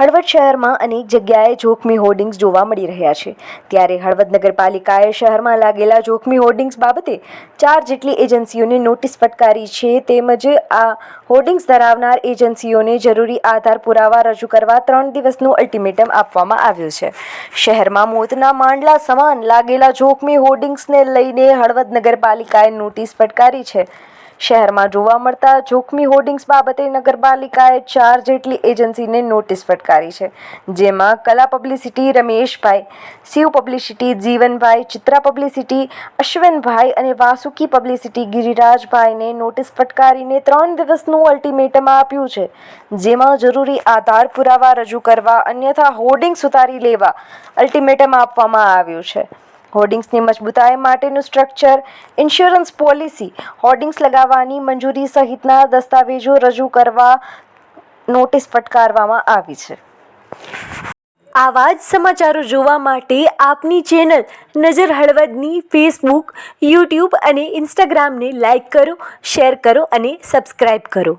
હળવદ શહેરમાં અનેક જગ્યાએ જોખમી હોર્ડિંગ્સ જોવા મળી રહ્યા છે. ત્યારે હળવદ નગરપાલિકાએ શહેરમાં લાગેલા જોખમી હોર્ડિંગ્સ બાબતે ચાર જેટલી એજન્સીઓને નોટિસ ફટકારી છે તેમજ આ હોર્ડિંગ્સ ધરાવનાર એજન્સીઓને જરૂરી આધાર પુરાવા રજૂ કરવા ત્રણ દિવસનું અલ્ટિમેટમ આપવામાં આવ્યું છે. શહેરમાં મોતના માંડલા સમાન લાગેલા જોખમી હોર્ડિંગ્સને લઈને હળવદ નગરપાલિકાએ નોટિસ ફટકારી છે. શહેરમાં જોવા મળતા જોખમી હોર્ડિંગ્સ બાબતે નગરપાલિકાએ ચાર જેટલી એજન્સીને નોટિસ ફટકારી છે, જેમાં Kala publicity Rameshbhai, Shiv publicity Jivanbhai, Chitra publicity, અશ્વિનભાઈ અને વાસુકી પબ્લિસિટી ગિરિરાજભાઈને નોટિસ ફટકારીને ત્રણ દિવસનું અલ્ટિમેટમ આપ્યું છે, જેમાં જરૂરી આધાર પુરાવા રજૂ કરવા અન્યથા હોર્ડિંગ્સ ઉતારી લેવા અલ્ટિમેટમ આપવામાં આવ્યું છે. હોર્ડિંગ્સની મજબૂતાઈ માટેનું સ્ટ્રક્ચર, ઇન્સ્યોરન્સ પોલિસી, હોર્ડિંગ્સ લગાવવાની મંજૂરી સહિતના દસ્તાવેજો રજૂ કરવા નોટિસ ફટકારવામાં આવી છે. આવા જ સમાચારો જોવા માટે આપની ચેનલ નજર હળવદની ફેસબુક, યુટ્યુબ અને ઇન્સ્ટાગ્રામને લાઇક કરો, શેર કરો અને સબસ્ક્રાઇબ કરો.